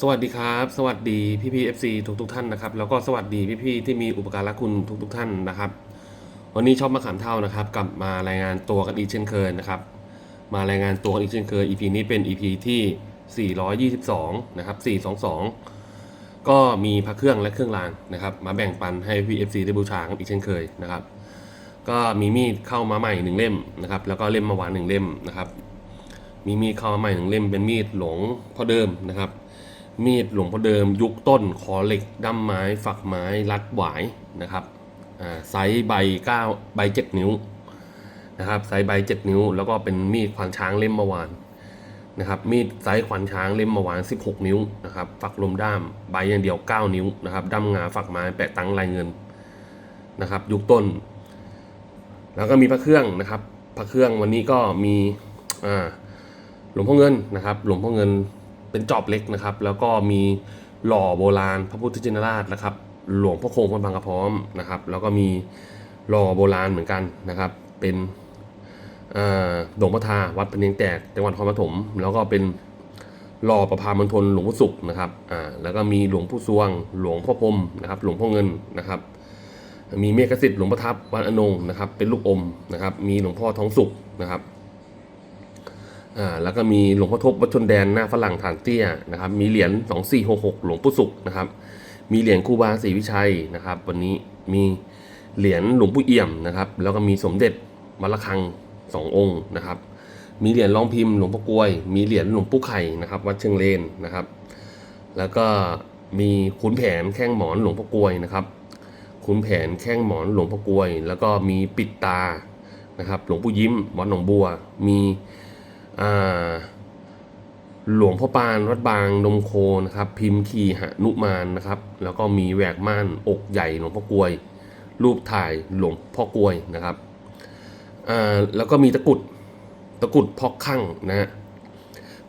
สวัสดีครับ สวัสดีพี่พีเอฟซีทุกทุกท่านนะครับ แล้วก็สวัสดีพี่พี่ที่มีอุปการะคุณทุกทุกท่านนะครับ วันนี้ชอบมาขามเท่านะครับกลับมารายงานตัวกันอีกเช่นเคยนะครับ มารายงานตัวกันอีกเช่นเคย EP นี้เป็น EP ที่ 422 นะครับ 422 ก็มีพระเครื่องและเครื่องรางนะครับ มาแบ่งปันให้พี่เอฟซีได้บูชากันอีกเช่นเคยนะครับ ก็มีมีดเข้ามาใหม่หนึ่งเล่มนะครับ แล้วก็เล่มมาหวานหนึ่งเล่มนะครับ มีมีดเข้ามาใหม่หนึ่งเล่มเป็นมีดหลงพ่อเดิมนะครับ มีดหลวงพ่อเดิมยุคต้นคอเหล็กด้ามไม้ฝักไม้รัดหวายนะครับไซส์ใบเก้าใบเจ็ดนิ้วนะครับไซส์ใบเจ็ดนิ้ว แล้วก็เป็นมีดควานช้างเล่มเมื่อวานนะครับมีดไซส์ควานช้างเล่มเมื่อวาน 16 นิ้วนะครับฝักลมด้ามใบอย่างเดียว 9 นิ้วนะครับด้ามงาฝักไม้แปะตังลายเงินนะครับ ยุคต้น แล้วก็มีพระเครื่องนะครับ พระเครื่องวันนี้ก็มีหลวงพ่อเงินนะครับ หลวงพ่อเงิน เป็นจอบเล็กนะครับ แล้วก็มีหล่อโบราณพระพุทธชินราชนะครับ หลวงพ่อคงวัดบางกระพร้อมนะครับ แล้วก็มีหล่อโบราณเหมือนกันนะครับ เป็นหลวงพ่อทาวัดพเนียงแตกจังหวัดนครปฐมแล้วก็เป็นหล่อประพามณฑลหลวงพ่อสุขนะครับอ่าแล้วก็มีหลวงพ่อสวง หลวงพ่อพรมนะครับ หลวงพ่อเงินนะครับ มีเมฆสิทธิ์หลวงประทับวัดอนงนะครับ เป็นลูกอมนะครับ มีหลวงพ่อท้องสุกนะครับ อ่าแล้วก็มีหลวงพ่อทบวัดชนแดนหน้าฝรั่งฐานเตี้ยนะครับ มีเหรียญ2466 หลวงปู่สุกนะครับ มีเหรียญครูบาศรีวิชัยนะครับ วันนี้มีเหรียญหลวงปู่เอี่ยมนะครับ แล้วก็มีสมเด็จวัดระฆังสององค์นะครับ มีเหรียญรองพิมพ์หลวงพ่อกล้วย มีเหรียญหลวงปู่ไข่นะครับ วัดเชิงเลนนะครับ แล้วก็มีขุนแผนแข้งหมอนหลวงพ่อกล้วยนะครับขุนแผนแข้งหมอนหลวงพ่อกลวย แล้วก็มีปิดตานะครับ หลวงปู่ยิ้มวัดหนองบัว มี หลวงพ่อปานวัดบางนมโคนะครับพิมพ์ขีหนุมานนะครับ แล้วก็มีแหวกม่านอกใหญ่หลวงพ่อกลวย รูปถ่ายหลวงพ่อกลวยนะครับแล้วก็มีตะกุดตะกุดพอกข้างนะฮะ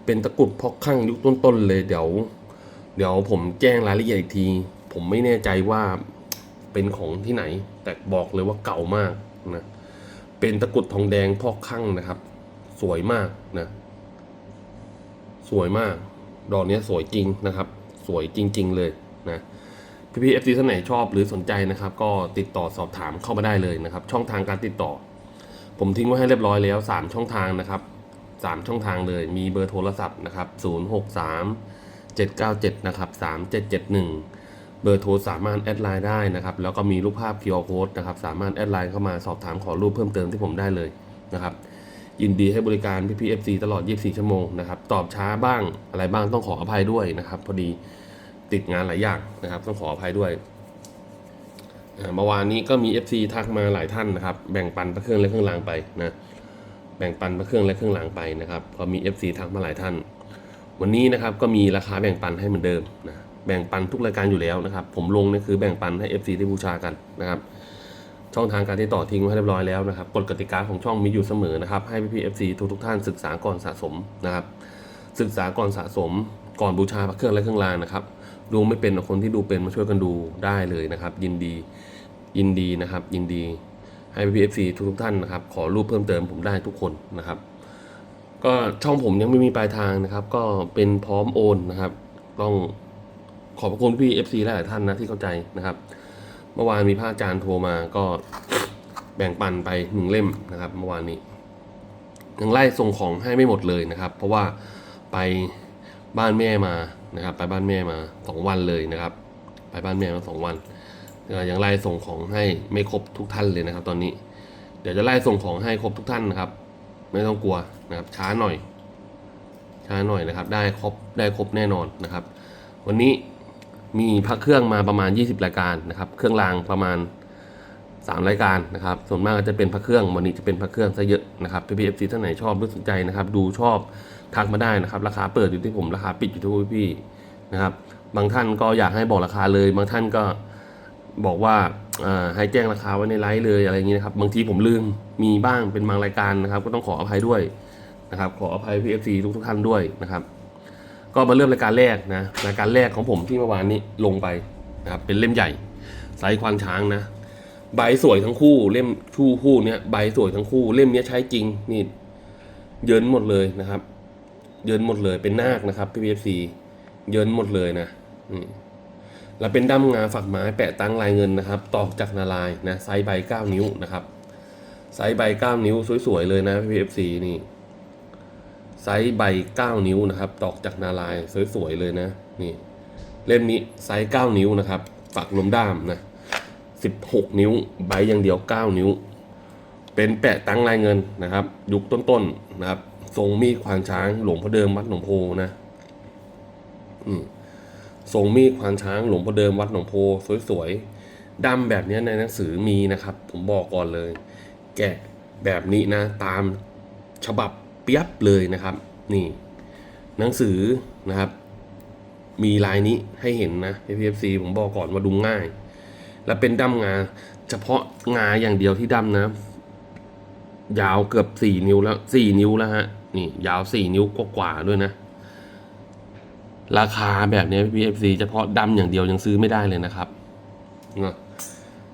เป็นตะกุดพอกข้างยุคต้นๆเลยเดี๋ยว เดี๋ยวผมแจ้งรายละเอียดอีกที ผมไม่แน่ใจว่าเป็นของที่ไหน แต่บอกเลยว่าเก่ามากนะเป็นตะกุดทองแดงพอกข้างนะครับ สวยมากนะสวยมาก ดอกนี้สวยจริงนะครับ สวยจริง ๆ เลยนะพี่พีเอฟซีท่านไหนชอบหรือสนใจนะครับ ก็ติดต่อสอบถามเข้ามาได้เลยนะครับ ช่องทางการติดต่อ ผมทิ้งไว้ให้เรียบร้อยแล้วสามช่องทางนะครับสามช่องทางเลยมีเบอร์โทรศัพท์นะครับศูนย์หกสามเจ็ดเก้าเจ็ดนะครับสามเจ็ดเจ็ดหนึ่งเบอร์โทรสามารถแอดไลน์ได้นะครับ แล้วก็มีรูปภาพ QR Code นะครับ สามารถแอดไลน์เข้ามาสอบถามขอรูปเพิ่มเติมที่ผมได้เลยนะครับ ยินดีให้บริการพี่พีเอฟซีตลอด 24 ชั่วโมงนะครับตอบช้าบ้างอะไรบ้างต้องขออภัยด้วยนะครับ พอดีติดงานหลายอย่างนะครับ ต้องขออภัยด้วยเมื่อวานนี้ก็มี FC ทักมาหลายท่านนะครับ แบ่งปันพระเครื่องและเครื่องรางไปนะแบ่งปันพระเครื่องและเครื่องรางไปนะครับก็มี FC ทักมาหลายท่าน วันนี้นะครับก็มีราคาแบ่งปันให้เหมือนเดิมนะแบ่งปันทุกรายการอยู่แล้วนะครับ ผมลงนี่คือแบ่งปันให้ FC ได้บูชากันนะครับ ช่องทางการติดต่อทิ้งไว้เรียบร้อยแล้วนะครับกฎกติกาของช่องมีอยู่เสมอนะครับ ให้พี่ๆ FC ทุกทุกท่านศึกษาก่อนสะสมนะครับ ศึกษาก่อนสะสม ก่อนบูชาพระเครื่องและเครื่องรางนะครับ ดูไม่เป็นคนที่ดูเป็นมาช่วยกันดูได้เลยนะครับ ยินดียินดีนะครับ ยินดีให้พี่ๆ FC ทุกทุกท่านนะครับ ขอรูปเพิ่มเติมผมได้ทุกคนนะครับ ก็ช่องผมยังไม่มีปลายทางนะครับ ก็เป็นพร้อมโอนนะครับ ต้องขอบพระคุณพี่ FC หลายท่านนะที่เข้าใจนะครับ เมื่อวานมีพระอาจารย์โทรมาก็แบ่งปันไปหนึ่งเล่มนะครับ เมื่อวานนี้ยังไล่ส่งของให้ไม่หมดเลยนะครับ เพราะว่าไปบ้านแม่มานะครับ ไปบ้านแม่มาสองวันเลยนะครับ ไปบ้านแม่มาสองวันเอ่อยังไล่ส่งของให้ไม่ครบทุกท่านเลยนะครับ ตอนนี้ เดี๋ยวจะไล่ส่งของให้ครบทุกท่านนะครับ ไม่ต้องกลัวนะครับ ช้าหน่อยช้าหน่อยนะครับ ได้ครบได้ครบแน่นอนนะครับ วันนี้ มีพระเครื่องมาประมาณ 20 รายการนะครับ เครื่องรางประมาณ 3 รายการนะครับ ส่วนมากก็จะเป็นพระเครื่องวันนี้จะเป็นพระเครื่องซะเยอะนะครับพี่พีเอฟซีท่านไหนชอบรู้สนใจนะครับ ดูชอบทักมาได้นะครับ ราคาเปิดอยู่ที่ผมราคาปิดอยู่ที่พี่ๆนะครับ บางท่านก็อยากให้บอกราคาเลย บางท่านก็บอกว่าให้แจ้งราคาไว้ในไลฟ์เลยอะไรอย่างนี้นะครับ บางทีผมลืมมีบ้างเป็นบางรายการนะครับ ก็ต้องขออภัยด้วยนะครับ ขออภัยพี่เอฟซีทุกทุกท่านด้วยนะครับ ก็มาเริ่มรายการแรกนะรายการแรกของผมที่เมื่อวานนี้ลงไปนะครับเป็นเล่มใหญ่ไซส์ควานช้างนะ ใบสวยทั้งคู่เล่มคู่คู่เนี้ยใบสวยทั้งคู่เล่มเนี้ยใช้จริงนี่เยินหมดเลยนะครับ เยินหมดเลยเป็นนาคนะครับพี่พีเอฟซีเยินหมดเลยนะนี่แล้วเป็นด้ามงาฝักไม้แปะตั้งลายเงินนะครับ ตอกจากนาลายนะไซส์ใบเก้านิ้วนะครับไซส์ใบเก้านิ้วสวยๆเลยนะพี่เอฟซีนี่ ไซส์ใบเก้านิ้วนะครับตอกจากนาลายสวยๆเลยนะ นี่ เล่มนี้ไซส์เก้านิ้วนะครับ ฝักลมด้ามนะสิบหกนิ้ว ใบอย่างเดียวเก้านิ้ว เป็นแปะตั้งลายเงินนะครับ ยุคต้นๆนะครับ ทรงมีดควานช้าง หลวงพ่อเดิมวัดหนองโพนะอืมทรงมีดควานช้างหลวงพ่อเดิมวัดหนองโพสวยๆดำแบบนี้ในหนังสือมีนะครับ ผมบอกก่อนเลย แกะแบบนี้นะ ตามฉบับ เปียบเลยนะครับ นี่ หนังสือนะครับ มีลายนี้ให้เห็นนะ PFC ผมบอกก่อนว่าดูง่าย และเป็นด้ามงา เฉพาะงาอย่างเดียวที่ด้ามนะ ยาวเกือบสี่นิ้วแล้วสี่นิ้วแล้วฮะนี่ยาวสี่นิ้วกว่าๆด้วยนะ ราคาแบบนี้ PFC เฉพาะด้าอย่างเดียวยังซื้อไม่ได้เลยนะครับเนอะ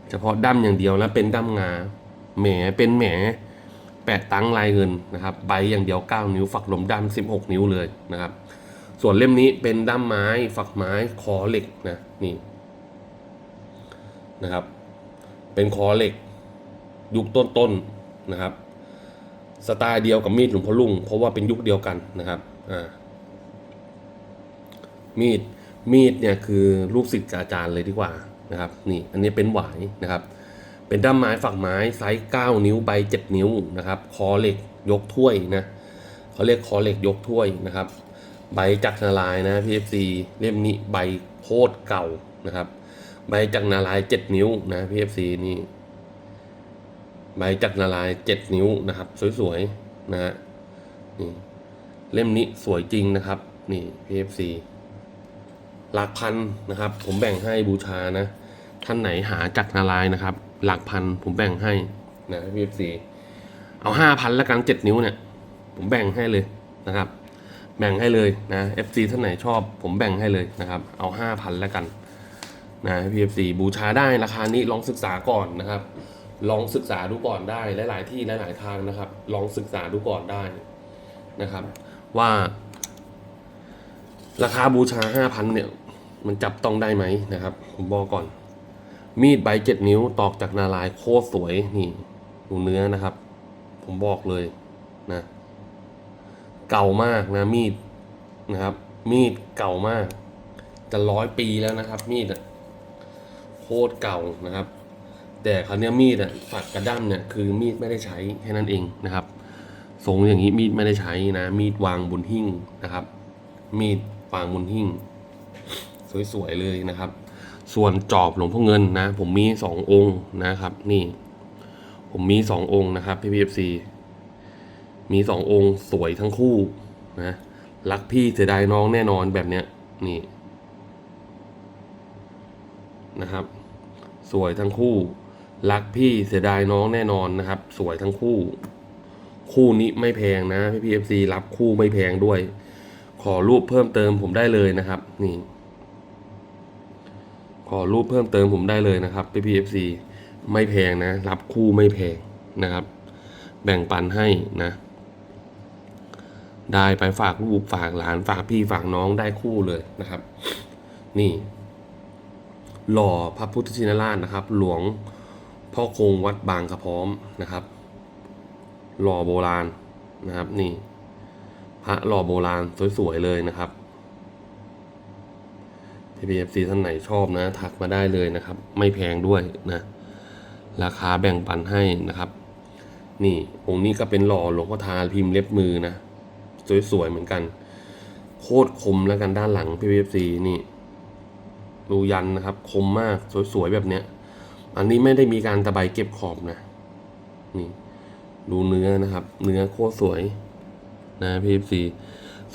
เฉพาะด้าอย่างเดียวแล้วเป็นด้างาแหมเป็นแหม แปะตั้งลายเงินนะครับใบอย่างเดียว 9 นิ้ว ฝักลมด้าม16 นิ้วเลยนะครับ ส่วนเล่มนี้เป็นด้ามไม้ ฝักไม้คอเหล็กนะนี่นะครับ เป็นคอเหล็ก ยุคต้นๆนะครับ สไตล์เดียวกับมีดหลวงพ่อลุงเพราะว่าเป็นยุคเดียวกันนะครับอ่ามีดมีดเนี่ยคือลูกศิษย์อาจารย์เลยดีกว่านะครับ นี่อันนี้เป็นหวายนะครับ เป็นด้ามไม้ฝักไม้ไซส์9นิ้วใบ7นิ้วนะครับ คอเหล็กยกถ้วยนะเขาเรียกคอเหล็กยกถ้วยนะครับ ใบจักรนาลายนะ PFC เล่มนี้ใบโคตรเก่านะครับ ใบจักรนาลาย 7 นิ้วนะ PFC นี่ ใบจักรนาลาย 7 นิ้วนะครับ สวยๆนะฮะนี่เล่มนี้สวยจริงนะครับ นี่ PFC หลักพันนะครับ ผมแบ่งให้บูชานะ ท่านไหนหาจักรนาลายนะครับ หลักพัน ผมแบ่งให้นะ PFC เอฟซีเอาห้าพันละกันเจ็ดนิ้วเนี่ย ผมแบ่งให้เลยนะครับ แบ่งให้เลยนะ FC ท่านไหนชอบ ผมแบ่งให้เลยนะครับ เอาห้าพันละกันนะ PFC บูชาได้ราคานี้ลองศึกษาก่อนนะครับ ลองศึกษาดูก่อนได้หลาย ๆ ที่หลาย ๆ ทางนะครับ ลองศึกษาดูก่อนได้นะครับ ว่า ราคาบูชาห้าพันเนี่ย มันจับต้องได้ไหมนะครับ ผมบอกก่อน มีดใบเจ็ดนิ้วตอกจากนาลายโคตรสวยนี่ดูเนื้อนะครับ ผมบอกเลยนะ เก่ามากนะมีดนะครับ มีดเก่ามาก จะร้อยปีแล้วนะครับ มีดอะโคตรเก่านะครับ แต่คราวเนี้ยมีดอะฝักกระด้ามเนี่ยคือมีดไม่ได้ใช้แค่นั้นเองนะครับทรงอย่างนี้มีดไม่ได้ใช้นะ มีดวางบนหิ้งนะครับ มีดวางบนหิ้ง สวยๆเลยนะครับ ส่วนจอบหลวงพ่อเงินนะ ผมมีสององค์นะครับ นี่ ผมมีสององค์นะครับพี่พีเอฟซีมีสององค์สวยทั้งคู่นะรักพี่เสียดายน้องแน่นอนแบบเนี้ยนี่นะครับ สวยทั้งคู่ รักพี่เสียดายน้องแน่นอนนะครับ สวยทั้งคู่ คู่นี้ไม่แพงนะพี่พีเอฟซีรับคู่ไม่แพงด้วย ขอรูปเพิ่มเติมผมได้เลยนะครับ นี่ ขอรูปเพิ่มเติมผมได้เลยนะครับ PPFC ไม่แพงนะ รับคู่ไม่แพงนะครับ แบ่งปันให้นะ ได้ไปฝากลูกฝากหลานฝากพี่ฝากน้องได้คู่เลยนะครับ นี่ หล่อพระพุทธชินราชนะครับ หลวงพ่อคงวัดบางกระพร้อมนะครับ หล่อโบราณนะครับ นี่ พระหล่อโบราณสวยๆเลยนะครับ PPFC ท่านไหนชอบนะ ทักมาได้เลยนะครับ ไม่แพงด้วยนะ ราคาแบ่งปันให้นะครับ นี่องค์นี้ก็เป็นหล่อหลวงพ่อทาพิมพ์เล็บมือนะ สวยๆเหมือนกัน โคตรคมแล้วกันด้านหลัง PPFC นี่รูยันนะครับ คมมากสวยๆแบบเนี้ย อันนี้ไม่ได้มีการตะไบเก็บขอบนะ นี่ ดูเนื้อนะครับ เนื้อโคตรสวย นะ PFC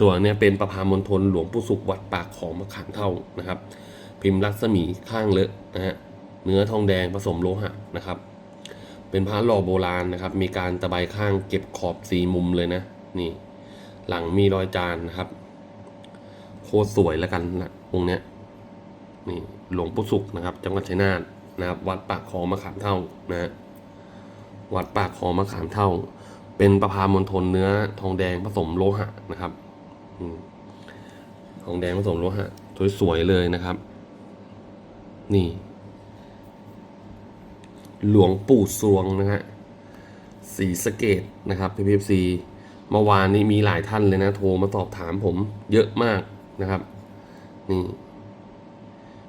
ส่วนเนี่ยเป็นประพามณฑลหลวงปู่สุขวัดปากของมะขามเท่านะครับ พิมพ์รัศมีข้างเลอะนะฮะเนื้อทองแดงผสมโลหะนะครับ เป็นพระหล่อโบราณนะครับ มีการตะไบข้างเก็บขอบสีมุมเลยนะนี่ หลังมีรอยจานนะครับโคตรสวยแล้วกันนะองค์เนี้ยนี่หลวงปู่สุขนะครับ จังหวัดชัยนาทนะครับ วัดปากคลองมะขามเท่านะฮะวัดปากคลองมะขามเท่า เป็นประพามณฑลเนื้อทองแดงผสมโลหะนะครับ อืมทองแดงผสมโลหะสวยๆเลยนะครับ นี่ หลวงปู่สวงนะฮะสีสะเกตนะครับพีพีเอฟซีเมื่อวานนี้มีหลายท่านเลยนะ โทรมาสอบถามผมเยอะมากนะครับ นี่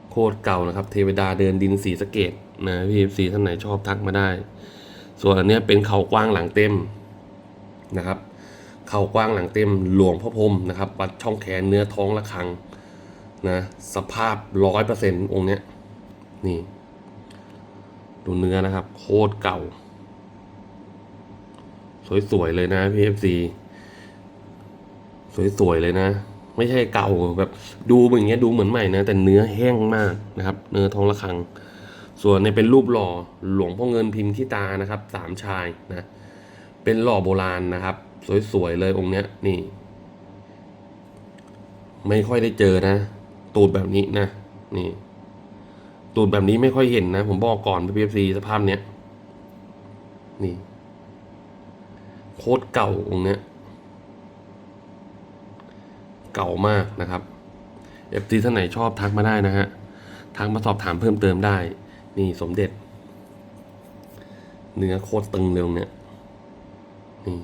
โคตรเก่านะครับ เทวดาเดินดินสีสะเกตนะพีเอฟซีท่านไหนชอบทักมาได้ ส่วนอันนี้เป็นเขากว้างหลังเต็มนะครับ เข่ากว้างหลังเต็มหลวงพ่อพรมนะครับวัดช่องแขนเนื้อท้องระฆังนะสภาพร้อยเปอร์เซ็นต์องค์เนี้ยนี่ดูเนื้อนะครับ โคตรเก่า สวยๆเลยนะพี่เอฟซีสวยๆเลยนะ ไม่ใช่เก่าแบบดูอย่างเงี้ยดูเหมือนใหม่นะ แต่เนื้อแห้งมากนะครับ เนื้อท้องระฆัง ส่วนในเป็นรูปหล่อหลวงพ่อเงินพิมพ์ที่ตานะครับ สามชายนะ เป็นหล่อโบราณนะครับ สวยๆเลยองค์เนี้ย นี่ ไม่ค่อยได้เจอนะ ตูดแบบนี้นะ นี่ ตูดแบบนี้ไม่ค่อยเห็นนะ ผมบอกก่อนพีเอฟซีสภาพเนี้ย นี่ โคตรเก่าองค์เนี้ย เก่ามากนะครับเอฟซีท่านไหนชอบทักมาได้นะฮะ ทักมาสอบถามเพิ่มเติมได้ นี่สมเด็จ เนื้อโคตรตึงเลยองค์เนี้ยนี่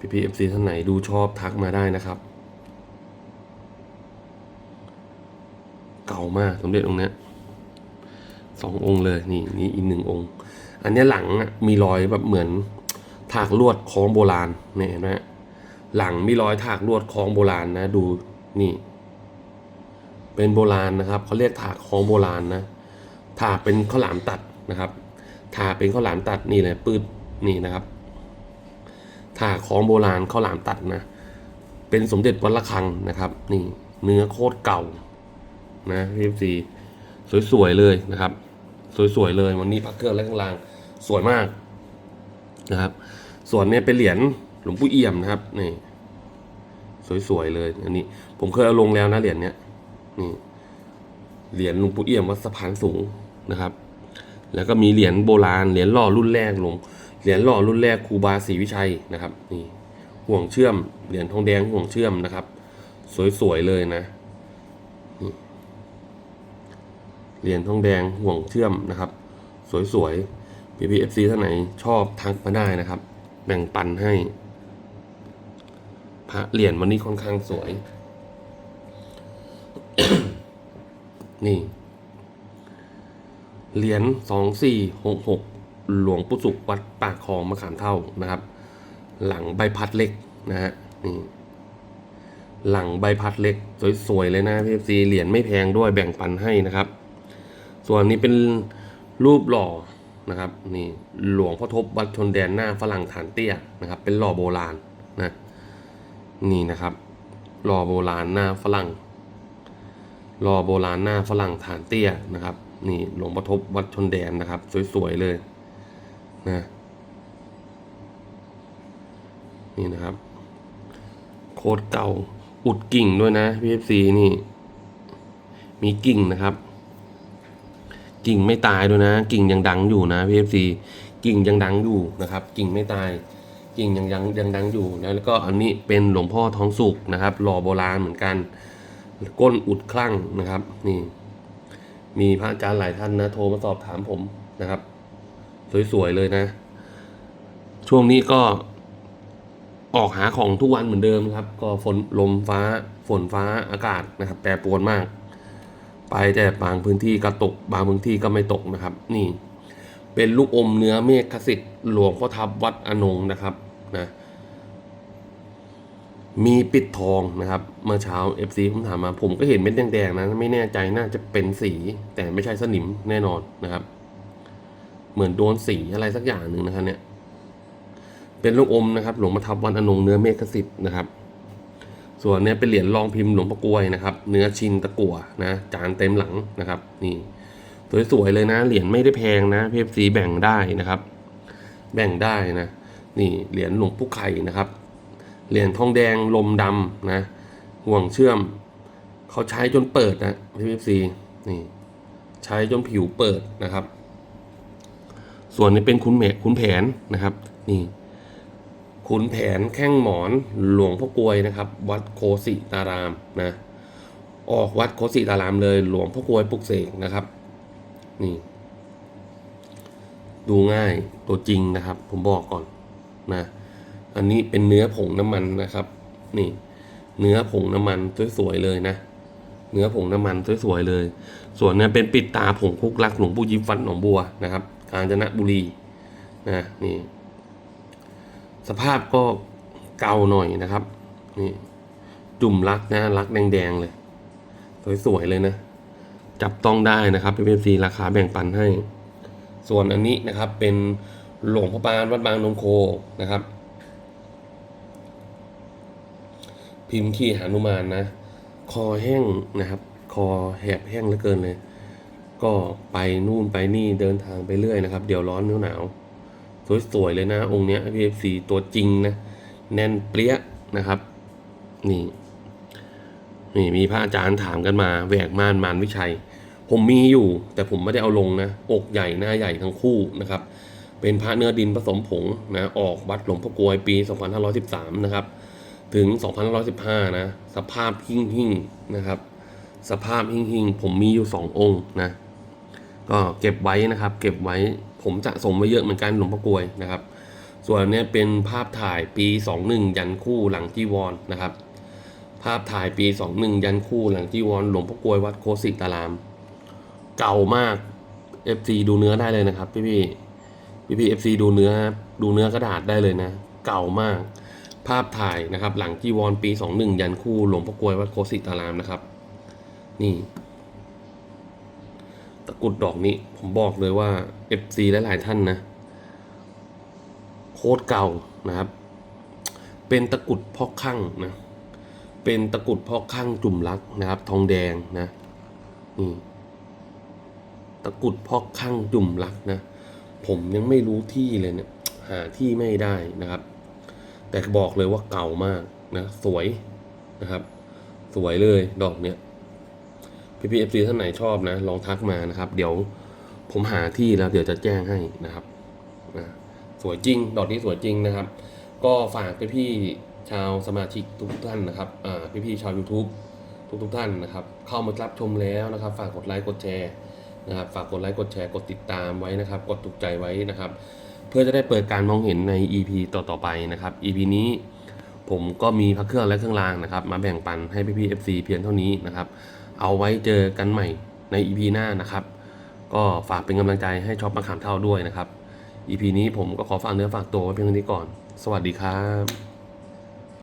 พี่พีเอฟซีท่านไหนดูชอบทักมาได้นะครับ เก่ามากสมเด็จองค์นี้สององค์เลยนี่นี่อีกหนึ่งองค์ อันนี้หลังมีรอยแบบเหมือนถากลวดคล้องโบราณเนี่ยเห็นไหมฮะหลังมีรอยถากลวดคล้องโบราณนะ ดูนี่ เป็นโบราณนะครับเขาเรียกถากคล้องโบราณนะถากเป็นข้าวหลามตัดนะครับถากเป็นข้าวหลามตัดนี่เลยปืดนี่นะครับ ถากของโบราณข้าวหลามตัดนะ เป็นสมเด็จวัดระฆังนะครับ นี่เนื้อโคตรเก่านะพีเอฟซีสวยๆเลยนะครับ สวยๆเลยวันนี้พักเครื่องและข้างล่างสวยมากนะครับ ส่วนเนี้ยเป็นเหรียญหลวงปู่เอี่ยมนะครับนี่สวยๆเลย อันนี้ ผมเคยเอาลงแล้วนะเหรียญเนี้ยนี่เหรียญหลวงปู่เอี่ยมวัดสะพานสูงนะครับ แล้วก็มีเหรียญโบราณเหรียญหล่อรุ่นแรกหลวง เหรียญหล่อรุ่นแรกครูบาศรีวิชัยนะครับนี่ห่วงเชื่อมเหรียญทองแดงห่วงเชื่อมนะครับ สวยๆเลยนะเหรียญทองแดงห่วงเชื่อมนะครับ สวยๆ PPFC ท่านไหนชอบทักมาได้นะครับ แบ่งปันให้ พระเหรียญวันนี้ค่อนข้างสวย นี่เหรียญสองสี่หกหก หลวงปู่สุขวัดปากคลองมะขามเท่านะครับ หลังใบพัดเล็กนะฮะนี่หลังใบพัดเล็กสวยๆเลยนะพีเอฟซีเหรียญไม่แพงด้วยแบ่งปันให้นะครับ ส่วนนี้เป็นรูปหล่อนะครับนี่หลวงพ่อทบวัดชนแดนหน้าฝรั่งฐานเตี้ยนะครับ เป็นหล่อโบราณนะนี่นะครับหล่อโบราณหน้าฝรั่งรอโบราณหน้าฝรั่งฐานเตี้ยนะครับ นี่หลวงพ่อทบวัดชนแดนนะครับ สวยๆเลย นะนี่นะครับ โคตรเก่าอุดกิ่งด้วยนะพีเอฟซีนี่ มีกิ่งนะครับ กิ่งไม่ตายด้วยนะ กิ่งยังดังอยู่นะพีเอฟซีกิ่งยังดังอยู่นะครับ กิ่งไม่ตาย กิ่งยังยังยังดังอยู่นะแล้วก็อันนี้เป็นหลวงพ่อท้องสุกนะครับหล่อโบราณเหมือนกัน ก้นอุดคลั่งนะครับ นี่ มีพระอาจารย์หลายท่านนะโทรมาสอบถามผมนะครับ สวยๆเลยนะ ช่วงนี้ก็ออกหาของทุกวันเหมือนเดิมครับ ก็ฝนลมฟ้าฝนฟ้าอากาศนะครับ แปรปรวนมาก ไปแต่บางพื้นที่ก็ตก บางพื้นที่ก็ไม่ตกนะครับ นี่ เป็นลูกอมเนื้อเมฆขสิทธิ์หลวงพ่อทับวัดอนงนะครับนะมีปิดทองนะครับเมื่อเช้า FC ผมถามมา ผมก็เห็นเม็ดแดงๆนะ ไม่แน่ใจน่าจะเป็นสี แต่ไม่ใช่สนิมแน่นอนนะครับ เหมือนโดนสีอะไรสักอย่างหนึ่งนะครับเนี่ย เป็นลูกอมนะครับ หลวงพ่อทับวันอนงเนื้อเมฆสิทธิ์นะครับ ส่วนเนี้ยเป็นเหรียญรองพิมพ์หลวงพ่กวยนะครับ เนื้อชินตะกั่วนะ จานเต็มหลังนะครับ นี่สวยๆเลยนะ เหรียญไม่ได้แพงนะเพฟซีแบ่งได้นะครับ แบ่งได้นะ นี่เหรียญหลวงปู่ไข่นะครับ เหรียญทองแดงลมดำนะ ห่วงเชื่อม เขาใช้จนเปิดนะพีเอฟซีนี่ ใช้จนผิวเปิดนะครับ ส่วนนี้เป็นคุณแหมคุณแผนนะครับ นี่คขุนแผนแข้งหมอนหลวงพ่อกลวยนะครับ วัดโคสิตารามนะออกวัดโคสิตารามเลย หลวงพ่อกลวยปลุกเสกนะครับ นี่ ดูง่ายตัวจริงนะครับ ผมบอกก่อนนะ อันนี้เป็นเนื้อผงน้ำมันนะครับ นี่ เนื้อผงน้ำมันสวยๆเลยนะเนื้อผงน้ำมันสวยๆเลย ส่วนนี้เป็นปิดตาผงคุกลักหลวงปู่ยิ้มฟันหนองบัวนะครับ กาญจนบุรีนะนี่สภาพก็เก่าหน่อยนะครับนี่จุ่มรักนะรักแดงๆเลย สวยๆเลยนะ จับต้องได้นะครับเป็นซีราคาแบ่งปันให้ ส่วนอันนี้นะครับเป็นหลวงพ่อปานวัดบางนงโคนะครับ พิมพ์ขี้หานุมานนะ คอแห้งนะครับ คอแหบแห้งเหลือเกินเลย ก็ไปนู่นไปนี่เดินทางไปเรื่อยนะครับ เดี๋ยวร้อนเดี๋ยวหนาว สวยๆเลยนะ องค์เนี้ย PFC ตัวจริงนะ แน่นเปรี้ยนะครับ นี่นี่มีพระอาจารย์ถามกันมาแหวกม่านมารวิชัย ผมมีอยู่ แต่ผมไม่ได้เอาลงนะ อกใหญ่หน้าใหญ่ทั้งคู่นะครับ เป็นพระเนื้อดินผสมผงนะออกวัดหลวงพ่อกวยปี 2513 นะครับ ถึง 2515 นะ สภาพหิ่งหิ่งๆนะครับ สภาพหิ่งหิ่งๆผมมีอยู่สององค์นะ ก็เก็บไว้นะครับ เก็บไว้ผมสะสมไว้เยอะเหมือนกันหลวงพ่อกลวยนะครับ ส่วนนี้เป็นภาพถ่ายปี 21 ยันคู่หลังจีวรนะครับ ภาพถ่ายปี 21 ยันคู่หลังจีวรหลวงพ่อกลวยวัดโคสิตาราม เก่ามาก FC ดูเนื้อได้เลยนะครับ พี่พี่พี่พี่ FC ดูเนื้อดูเนื้อกระดาษได้เลยนะ เก่ามาก ภาพถ่ายนะครับ หลังจีวรปี 21 ยันคู่หลวงพ่อกลวยวัดโคสิตารามนะครับ นี่ กรุดดอกนี้ ผมบอกเลยว่า FC หลายๆท่านนะ โคตรเก่านะครับ เป็นตะกรุดพอกข้างนะ เป็นตะกรุดพอกข้างจุ่มลักนะครับ ทองแดงนะนี่ตะกรุดพอกข้างจุ่มลักนะ ผมยังไม่รู้ที่เลยเนี่ยหาที่ไม่ได้นะครับ แต่บอกเลยว่าเก่ามากนะ สวยนะครับ สวยเลยดอกเนี้ย พี่พีเอฟซีท่านไหนชอบนะ ลองทักมานะครับ เดี๋ยวผมหาที่แล้วเดี๋ยวจะแจ้งให้นะครับนะสวยจริง ดอกนี้สวยจริงนะครับ ก็ฝากไปพี่ชาวสมาชิกทุกท่านนะครับอ่าพี่ชาว YouTube ทุกๆท่านนะครับ เข้ามารับชมแล้วนะครับ ฝากกดไลค์กดแชร์นะครับ ฝากกดไลค์กดแชร์กดติดตามไว้นะครับ กดถูกใจไว้นะครับ เพื่อจะได้เปิดการมองเห็นใน EP ต่อๆไปนะครับ EP นี้ผมก็มีพระเครื่องและเครื่องรางนะครับ มาแบ่งปันให้พี่ๆ FC เพียงเท่านี้นะครับ เอาไว้เจอกันใหม่ใน EP หน้านะครับ ก็ฝากเป็นกำลังใจให้ช็อปมะขามเท่าด้วยนะครับ EP นี้ผมก็ขอฝากเนื้อฝากตัวไว้เพียงเท่านี้ก่อน สวัสดีครับ